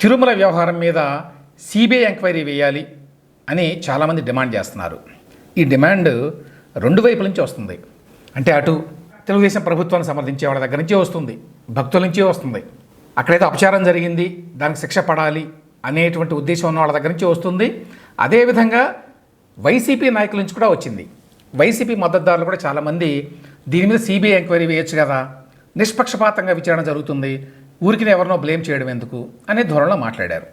తిరుమల వ్యవహారం మీద CBI enquiry వేయాలి అని చాలామంది డిమాండ్ చేస్తున్నారు. ఈ డిమాండ్ రెండు వైపుల నుంచి వస్తుంది. అంటే అటు తెలుగుదేశం ప్రభుత్వాన్ని సమర్థించే వాళ్ళ దగ్గర నుంచే వస్తుంది భక్తుల నుంచే వస్తుంది. అక్కడైతే అపచారం జరిగింది దానికి శిక్ష పడాలి అనేటువంటి ఉద్దేశం ఉన్న వాళ్ళ దగ్గర నుంచి వస్తుంది. అదేవిధంగా వైసీపీ నాయకుల నుంచి కూడా వచ్చింది. వైసీపీ మద్దతుదారులు కూడా చాలామంది దీని మీద సిబిఐ ఎంక్వైరీ వేయొచ్చు కదా నిష్పక్షపాతంగా విచారణ జరుగుతుంది ఊరికి ఎవరినో బ్లేమ్ చేయడం ఎందుకు అనే ధోరణిలో మాట్లాడారు.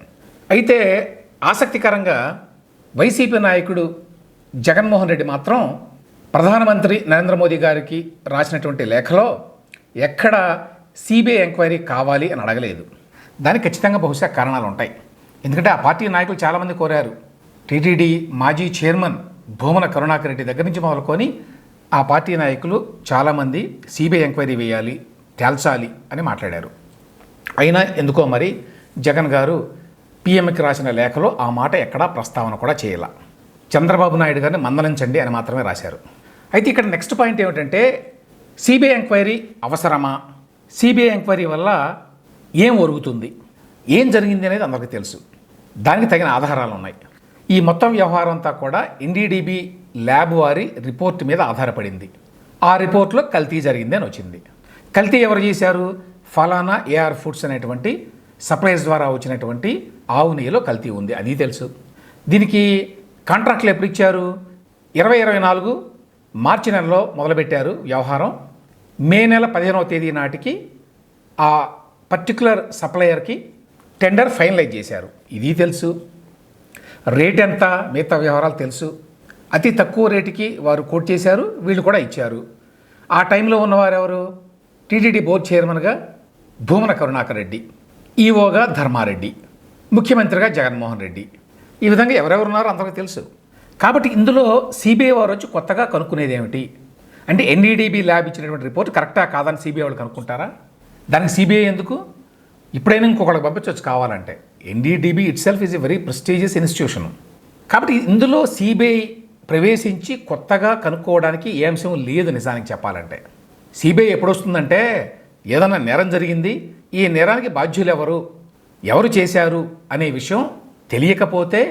అయితే ఆసక్తికరంగా వైసీపీ నాయకుడు జగన్మోహన్ రెడ్డి మాత్రం ప్రధానమంత్రి నరేంద్ర మోదీ గారికి రాసినటువంటి లేఖలో ఎక్కడ సిబిఐ ఎంక్వైరీ కావాలి అని అడగలేదు. దానికి ఖచ్చితంగా బహుశా కారణాలు ఉంటాయి. ఎందుకంటే ఆ పార్టీ నాయకులు చాలామంది కోరారు. టీటీడీ మాజీ చైర్మన్ భూమన కరుణాకర్ రెడ్డి దగ్గర నుంచి మొదలుకొని ఆ పార్టీ నాయకులు చాలామంది సిబిఐ ఎంక్వైరీ వేయాలి తేల్చాలి అని మాట్లాడారు. అయినా ఎందుకో మరి జగన్ గారు పిఎంకి రాసిన లేఖలో ఆ మాట ఎక్కడా ప్రస్తావన కూడా చేయాల. చంద్రబాబు నాయుడు గారిని మందలించండి అని మాత్రమే రాశారు. అయితే ఇక్కడ నెక్స్ట్ పాయింట్ ఏమిటంటే సిబిఐ ఎంక్వైరీ అవసరమా? సిబిఐ ఎంక్వైరీ వల్ల ఏం ఒరుగుతుంది? ఏం జరిగింది అనేది అందరికీ తెలుసు. దానికి తగిన ఆధారాలు ఉన్నాయి. ఈ మొత్తం వ్యవహారం అంతా కూడా ఎన్డీడీబీ ల్యాబ్ వారి రిపోర్ట్ మీద ఆధారపడింది. ఆ రిపోర్ట్లో కల్తీ జరిగింది అని వచ్చింది. కల్తీ ఎవరు చేశారు? ఫలానా ఏఆర్ ఫుడ్స్ అనేటువంటి సప్లైస్ ద్వారా వచ్చినటువంటి ఆవు నెయ్యిలో కల్తీ ఉంది. అది తెలుసు. దీనికి కాంట్రాక్ట్లు ఎప్పుడు ఇచ్చారు? ఇరవై ఇరవై నాలుగు మార్చి నెలలో మొదలుపెట్టారు వ్యవహారం. మే నెల పదిహేనవ తేదీ నాటికి ఆ పర్టికులర్ సప్లయర్కి టెండర్ ఫైనలైజ్ చేశారు. ఇది తెలుసు. రేట్ ఎంత? మిగతా వ్యవహారాలు తెలుసు. అతి తక్కువ రేటుకి వారు కోట్ చేశారు. వీళ్ళు కూడా ఇచ్చారు. ఆ టైంలో ఉన్నవారు ఎవరు? టీటీడీ బోర్డు చైర్మన్గా భూమన కరుణాకర్ రెడ్డి ఈఓగా ధర్మారెడ్డి ముఖ్యమంత్రిగా జగన్మోహన్ రెడ్డి. ఈ విధంగా ఎవరెవరు ఉన్నారో అందరికీ తెలుసు. కాబట్టి ఇందులో సిబిఐ వారు వచ్చి కొత్తగా కనుక్కునేది ఏమిటి? అంటే ఎన్ఈడిబి ల్యాబ్ ఇచ్చినటువంటి రిపోర్ట్ కరెక్టా కాదని సిబిఐ వాళ్ళు కనుక్కుంటారా? దానికి సిబిఐ ఎందుకు? ఇప్పుడైనా ఇంకొకళ్ళకి పంపించవచ్చు కావాలంటే. NDDB itself is a very prestigious institution. కాబట్టి ఇందులో సిబిఐ ప్రవేశించి కొత్తగా కనుక్కోవడానికి ఏ అంశం లేదు నిజానికి చెప్పాలంటే. సిబిఐ ఎప్పుడొస్తుందంటే ఏదైనా నేరం జరిగింది ఈ నేరానికి బాధ్యులు ఎవరు ఎవరు చేశారు అనే విషయం తెలియకపోతే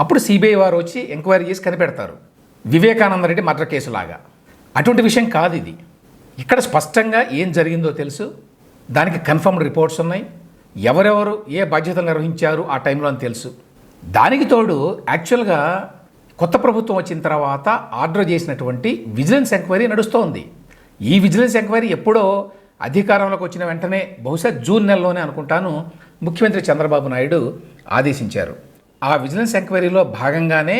అప్పుడు సిబిఐ వారు వచ్చి ఎంక్వైరీ చేసి కనిపెడతారు. వివేకానంద రెడ్డి మర్డర్ కేసులాగా. అటువంటి విషయం కాదు ఇది ఇక్కడ స్పష్టంగా ఏం జరిగిందో తెలుసు. దానికి కన్ఫర్మ్డ్ రిపోర్ట్స్ ఉన్నాయి. ఎవరెవరు ఏ బాధ్యతలు నిర్వహించారు ఆ టైంలో అని తెలుసు. దానికి తోడు యాక్చువల్గా కొత్త ప్రభుత్వం వచ్చిన తర్వాత ఆర్డర్ చేసినటువంటి విజిలెన్స్ ఎంక్వైరీ నడుస్తోంది. ఈ విజిలెన్స్ ఎంక్వైరీ ఎప్పుడో అధికారంలోకి వచ్చిన వెంటనే బహుశా జూన్ నెలలోనే అనుకుంటాను ముఖ్యమంత్రి చంద్రబాబు నాయుడు ఆదేశించారు. ఆ విజిలెన్స్ ఎంక్వైరీలో భాగంగానే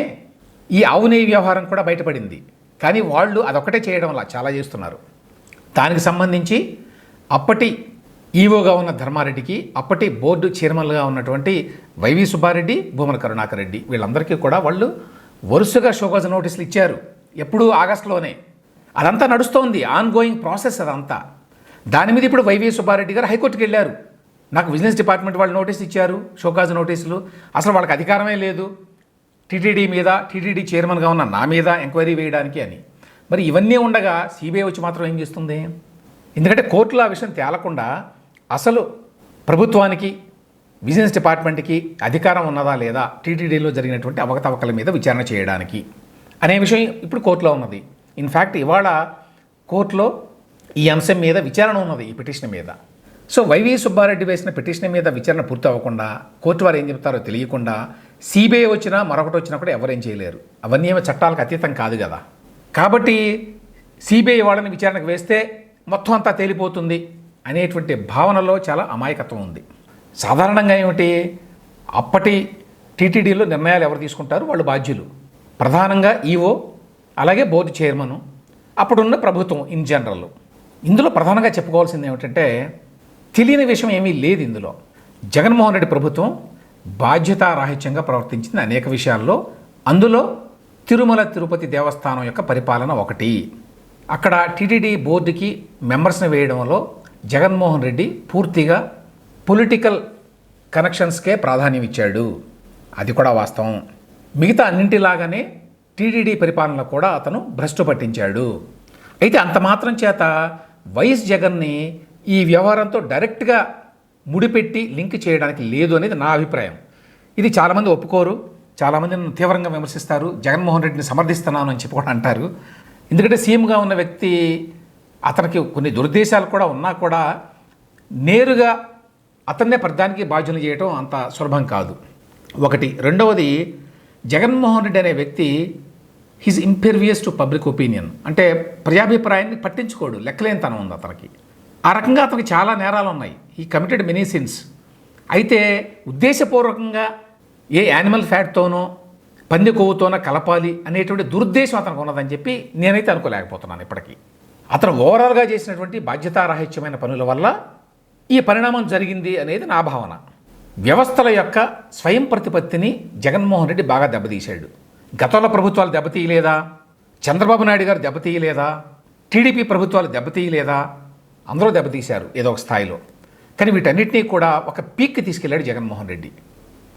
ఈ ఆవు నెయ్యి వ్యవహారం కూడా బయటపడింది. కానీ వాళ్ళు అదొకటే చేయడం వల్ల చాలా చేస్తున్నారు. దానికి సంబంధించి అప్పటి ఈవోగా ఉన్న ధర్మారెడ్డికి అప్పటి బోర్డు చైర్మన్గా ఉన్నటువంటి వైవి సుబ్బారెడ్డి భూమన కరుణాకర్ రెడ్డి వీళ్ళందరికీ కూడా వాళ్ళు వరుసగా షోకాజ్ నోటీసులు ఇచ్చారు. ఎప్పుడూ ఆగస్టులోనే. అదంతా నడుస్తోంది ఆన్ గోయింగ్ ప్రాసెస్ అదంతా. దాని మీద ఇప్పుడు వైవి సుబ్బారెడ్డి గారు హైకోర్టుకి వెళ్ళారు. నాకు బిజినెస్ డిపార్ట్మెంట్ వాళ్ళు నోటీస్ ఇచ్చారు షోకాజ్ నోటీసులు. అసలు వాళ్ళకి అధికారమే లేదు. టీటీడీ మీద టీటీడీ చైర్మన్గా ఉన్న నా మీద ఎంక్వైరీ వేయడానికి అని. మరి ఇవన్నీ ఉండగా సిబిఐ వచ్చి మాత్రం ఏం చేస్తుంది? ఎందుకంటే కోర్టులో ఆ విషయం తేలకుండా అసలు ప్రభుత్వానికి బిజినెస్ డిపార్ట్మెంట్కి అధికారం ఉన్నదా లేదా టీటీడీలో జరిగినటువంటి అవకతవకల మీద విచారణ చేయడానికి అనే విషయం ఇప్పుడు కోర్టులో ఉన్నది. ఇన్ఫ్యాక్ట్ ఇవాళ కోర్టులో ఈ అంశం మీద విచారణ ఉన్నది ఈ పిటిషన్ మీద. సో వైవి సుబ్బారెడ్డి వేసిన పిటిషన్ మీద విచారణ పూర్తి అవ్వకుండా కోర్టు వారు ఏం చెప్తారో తెలియకుండా సిబిఐ వచ్చినా మరొకటి వచ్చినా కూడా ఎవరేం చేయలేరు. అవన్నీ ఏమో చట్టాలకు అతీతం కాదు కదా. కాబట్టి సిబిఐ వాళ్ళని విచారణకు వేస్తే మొత్తం అంతా తేలిపోతుంది అనేటువంటి భావనలో చాలా అమాయకత్వం ఉంది. సాధారణంగా ఏమిటి? అప్పటి టీటీడీలో నిర్ణయాలు ఎవరు తీసుకుంటారు? వాళ్ళు బాధ్యులు. ప్రధానంగా ఈఓ అలాగే బోర్డు చైర్మను అప్పుడున్న ప్రభుత్వం ఇన్ జనరల్ ఇందులో ప్రధానంగా చెప్పుకోవాల్సింది ఏమిటంటే తెలియని విషయం ఏమీ లేదు ఇందులో. జగన్మోహన్ రెడ్డి ప్రభుత్వం బాధ్యతారాహిత్యంగా ప్రవర్తించింది అనేక విషయాల్లో. అందులో తిరుమల తిరుపతి దేవస్థానం యొక్క పరిపాలన ఒకటి. అక్కడ టీటీడీ బోర్డుకి మెంబర్స్ని వేయడంలో జగన్మోహన్ రెడ్డి పూర్తిగా పొలిటికల్ కనెక్షన్స్కే ప్రాధాన్యం ఇచ్చాడు. అది కూడా వాస్తవం. మిగతా అన్నింటిలాగానే టీడీడీ పరిపాలనలో కూడా అతను భ్రష్టు పట్టించాడు. అయితే అంత మాత్రం చేత వైఎస్ జగన్ని ఈ వ్యవహారంతో డైరెక్ట్గా ముడిపెట్టి లింక్ చేయడానికి లేదు అనేది నా అభిప్రాయం. ఇది చాలామంది ఒప్పుకోరు చాలామంది నన్ను తీవ్రంగా విమర్శిస్తారు జగన్మోహన్ రెడ్డిని సమర్థిస్తున్నాను అని చెప్పి కూడా అంటారు. ఎందుకంటే సీఎంగా ఉన్న వ్యక్తి అతనికి కొన్ని దురుద్దేశాలు కూడా ఉన్నా కూడా నేరుగా అతన్నే ప్రధానికి బాధ్యులు చేయటం అంత సులభం కాదు. ఒకటి. రెండవది జగన్మోహన్ రెడ్డి అనే వ్యక్తి he's impervious to public opinion అంటే ప్రజాభిప్రాయాన్ని పట్టించుకోడు. లెక్కలేనితనం ఉంది అతనికి. ఆ రకంగా అతనికి చాలా నేరాలు ఉన్నాయి ఈ కమిటెడ్ మెనీ సిన్స్ అయితే ఉద్దేశపూర్వకంగా ఏ యానిమల్ ఫ్యాట్తోనో పంది కొవ్వుతోనో కలపాలి అనేటువంటి దురుద్దేశం అతనికి ఉన్నదని చెప్పి నేనైతే అనుకోలేకపోతున్నాను ఇప్పటికీ. అతను ఓవరాల్గా చేసినటువంటి బాధ్యతారాహిత్యమైన పనుల వల్ల ఈ పరిణామం జరిగింది అనేది నా భావన. వ్యవస్థల యొక్క స్వయం ప్రతిపత్తిని జగన్మోహన్ రెడ్డి బాగా దెబ్బతీశాడు. గతంలో ప్రభుత్వాలు దెబ్బతీయలేదా? చంద్రబాబు నాయుడు గారు దెబ్బతీయలేదా? టీడీపీ ప్రభుత్వాలు దెబ్బతీయలేదా? అందరూ దెబ్బతీశారు ఏదో ఒక స్థాయిలో. కానీ వీటన్నిటినీ కూడా ఒక పీక్కి తీసుకెళ్ళాడు జగన్మోహన్ రెడ్డి.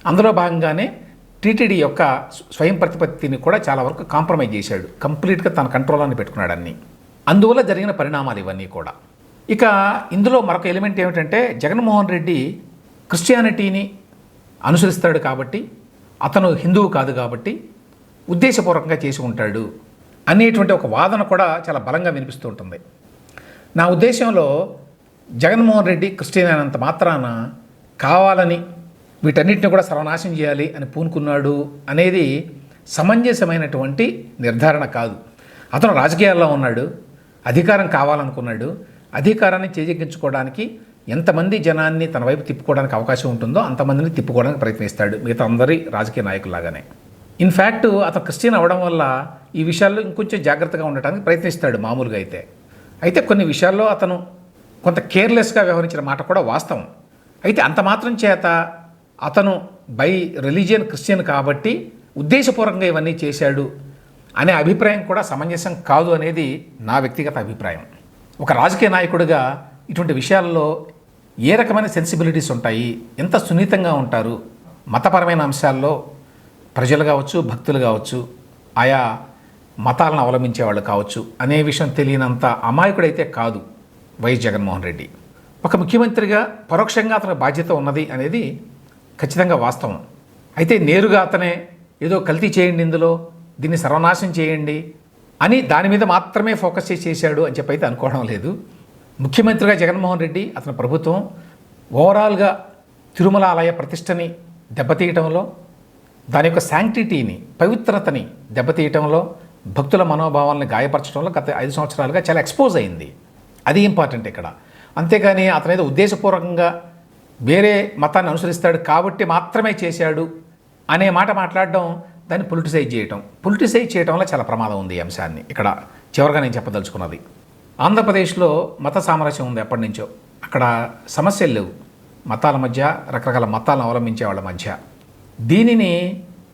అందులో భాగంగానే టీటీడీ యొక్క స్వయం ప్రతిపత్తిని కూడా చాలా వరకు కాంప్రమైజ్ చేశాడు. కంప్లీట్గా తన కంట్రోల్లోనే పెట్టుకున్నాడు అన్నీ. అందువల్ల జరిగిన పరిణామాలు ఇవన్నీ కూడా. ఇక ఇందులో మరొక ఎలిమెంట్ ఏమిటంటే జగన్మోహన్ రెడ్డి క్రిస్టియానిటీని అనుసరిస్తాడు కాబట్టి అతను హిందువు కాదు కాబట్టి ఉద్దేశపూర్వకంగా చేసి ఉంటాడు అనేటువంటి ఒక వాదన కూడా చాలా బలంగా వినిపిస్తూ ఉంటుంది. నా ఉద్దేశంలో జగన్మోహన్ రెడ్డి క్రిస్టియన్ అయినంత మాత్రాన కావాలని వీటన్నిటిని కూడా సర్వనాశం చేయాలి అని పూనుకున్నాడు అనేది సమంజసమైనటువంటి నిర్ధారణ కాదు. అతను రాజకీయాల్లో ఉన్నాడు అధికారం కావాలనుకున్నాడు అధికారాన్ని చేజెక్కించుకోవడానికి ఎంతమంది జనాన్ని తన వైపు తిప్పుకోవడానికి అవకాశం ఉంటుందో అంతమందిని తిప్పుకోవడానికి ప్రయత్నిస్తాడు మిగతా అందరి రాజకీయ నాయకుల్లాగానే. ఇన్ఫ్యాక్ట్ అతను క్రిస్టియన్ అవ్వడం వల్ల ఈ విషయాల్లో ఇంకొంచెం జాగ్రత్తగా ఉండటానికి ప్రయత్నిస్తాడు మామూలుగా అయితే. అయితే కొన్ని విషయాల్లో అతను కొంత కేర్లెస్గా వ్యవహరించిన మాట కూడా వాస్తవం. అయితే అంత మాత్రం చేత అతను బై రిలీజియన్ క్రిస్టియన్ కాబట్టి ఉద్దేశపూర్వకంగా ఇవన్నీ చేశాడు అనే అభిప్రాయం కూడా సమంజసం కాదు అనేది నా వ్యక్తిగత అభిప్రాయం. ఒక రాజకీయ నాయకుడిగా ఇటువంటి విషయాల్లో ఏ రకమైన సెన్సిబిలిటీస్ ఉంటాయి? ఎంత సున్నితంగా ఉంటారు? మతపరమైన అంశాల్లో ప్రజలు కావచ్చు భక్తులు కావచ్చు ఆయా మతాలను అవలంబించే వాళ్ళు కావచ్చు అనే విషయం తెలియనంత అమాయకుడైతే కాదు వైఎస్ జగన్మోహన్ రెడ్డి. ఒక ముఖ్యమంత్రిగా పరోక్షంగా అతని బాధ్యత ఉన్నది అనేది ఖచ్చితంగా వాస్తవం. అయితే నేరుగా అతనే ఏదో కల్తీ చేయండి ఇందులో దీన్ని సర్వనాశనం చేయండి అని దాని మీద మాత్రమే ఫోకస్ చేసి చేశాడు అని చెప్పి అయితే అనుకోవడం లేదు. ముఖ్యమంత్రిగా జగన్మోహన్ రెడ్డి అతని ప్రభుత్వం ఓవరాల్గా తిరుమల ఆలయ ప్రతిష్టని దెబ్బతీయటంలో దాని యొక్క శాంక్టిటీని పవిత్రతని దెబ్బతీయటంలో భక్తుల మనోభావాలను గాయపరచడంలో గత ఐదు సంవత్సరాలుగా చాలా ఎక్స్పోజ్ అయింది. అది ఇంపార్టెంట్ ఇక్కడ. అంతేగాని అతను ఉద్దేశపూర్వకంగా వేరే మతాన్ని అనుసరిస్తాడు కాబట్టి మాత్రమే చేశాడు అనే మాట మాట్లాడడం దాన్ని పొలిటిసైజ్ చేయటం. పొలిటిసైజ్ చేయటం వల్ల చాలా ప్రమాదం ఉంది ఈ అంశాన్ని. ఇక్కడ చివరిగా నేను చెప్పదలుచుకున్నది. ఆంధ్రప్రదేశ్లో మత సామరస్యం ఉంది ఎప్పటి నుంచో అక్కడ సమస్యలు లేవు. మతాల మధ్య రకరకాల మతాలను అవలంబించే వాళ్ళ మధ్య. దీనిని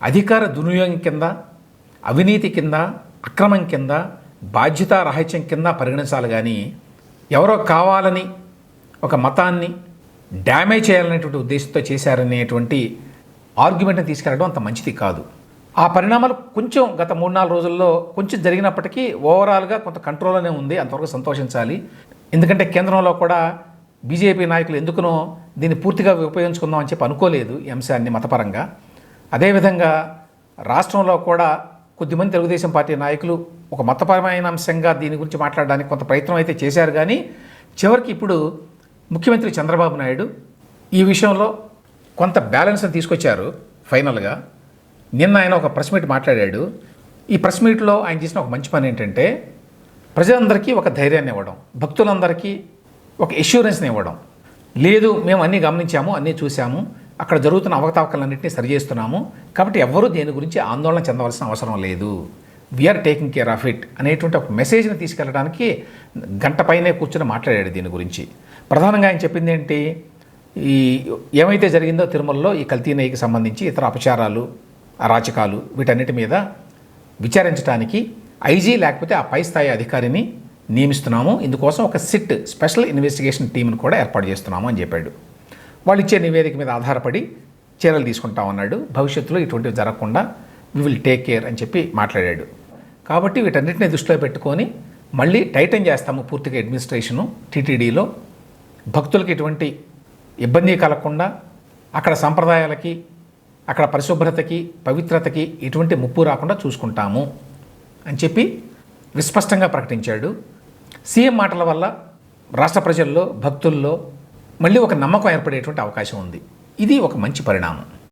అధికార దుర్వినియోగం కింద అవినీతి కింద అక్రమం కింద బాధ్యతారహిత్యం కింద పరిగణించాలి కానీ ఎవరో కావాలని ఒక మతాన్ని డ్యామేజ్ చేయాలనేటువంటి ఉద్దేశంతో చేశారనేటువంటి ఆర్గ్యుమెంట్ని తీసుకెళ్ళడం అంత మంచిది కాదు. ఆ పరిణామాలు కొంచెం గత మూడు నాలుగు రోజుల్లో కొంచెం జరిగినప్పటికీ ఓవరాల్గా కొంత కంట్రోల్ అనే ఉంది అంతవరకు సంతోషించాలి. ఎందుకంటే కేంద్రంలో కూడా బీజేపీ నాయకులు ఎందుకునో దీన్ని పూర్తిగా ఉపయోగించుకుందాం అని చెప్పి అనుకోలేదు ఈ అంశాన్ని మతపరంగా. అదేవిధంగా రాష్ట్రంలో కూడా కొద్దిమంది తెలుగుదేశం పార్టీ నాయకులు ఒక మతపరమైన అంశంగా దీని గురించి మాట్లాడడానికి కొంత ప్రయత్నం అయితే చేశారు. కానీ చివరికి ఇప్పుడు ముఖ్యమంత్రి చంద్రబాబు నాయుడు ఈ విషయంలో కొంత బ్యాలెన్స్ తీసుకొచ్చారు ఫైనల్గా. నిన్న ఆయన ఒక ప్రెస్ మీట్ మాట్లాడాడు. ఈ ప్రెస్ మీట్లో ఆయన చేసిన ఒక మంచి పని ఏంటంటే ప్రజలందరికీ ఒక ధైర్యాన్ని ఇవ్వడం భక్తులందరికీ ఒక ఎష్యూరెన్స్ని ఇవ్వడం. లేదు మేము అన్నీ గమనించాము అన్నీ చూసాము అక్కడ జరుగుతున్న అవకతవకలన్నింటినీ సరిచేస్తున్నాము కాబట్టి ఎవ్వరూ దేని గురించి ఆందోళన చెందవలసిన అవసరం లేదు. We're taking care of it అనేటువంటి ఒక మెసేజ్ని తీసుకెళ్ళడానికి గంట పైనే కూర్చొని మాట్లాడాడు దీని గురించి. ప్రధానంగా ఆయన చెప్పింది ఏంటి? ఈ ఏమైతే జరిగిందో తిరుమలలో ఈ కల్తీనయ్యకి సంబంధించి ఇతర అపచారాలు అరాచకాలు వీటన్నిటి మీద విచారించడానికి ఐజీ లేకపోతే ఆ పై స్థాయి అధికారిని నియమిస్తున్నాము. ఇందుకోసం ఒక సిట్ స్పెషల్ ఇన్వెస్టిగేషన్ టీంను కూడా ఏర్పాటు చేస్తున్నాము అని చెప్పాడు. వాళ్ళు ఇచ్చే నివేదిక మీద ఆధారపడి చర్యలు తీసుకుంటాం అన్నాడు భవిష్యత్తులో ఇటువంటివి జరగకుండా వి విల్ టేక్ కేర్ అని చెప్పి మాట్లాడాడు. కాబట్టి వీటన్నిటిని దృష్టిలో పెట్టుకొని మళ్ళీ టైటన్ చేస్తాము పూర్తిగా అడ్మినిస్ట్రేషను టీటీడీలో భక్తులకు ఎటువంటి ఇబ్బంది కలగకుండా అక్కడ సంప్రదాయాలకి అక్కడ పరిశుభ్రతకి పవిత్రతకి ఎటువంటి ముప్పు రాకుండా చూసుకుంటాము అని చెప్పి విస్పష్టంగా ప్రకటించాడు. సీఎం మాటల వల్ల రాష్ట్ర ప్రజల్లో భక్తుల్లో మళ్ళీ ఒక నమ్మకం ఏర్పడేటువంటి అవకాశం ఉంది. ఇది ఒక మంచి పరిణామం.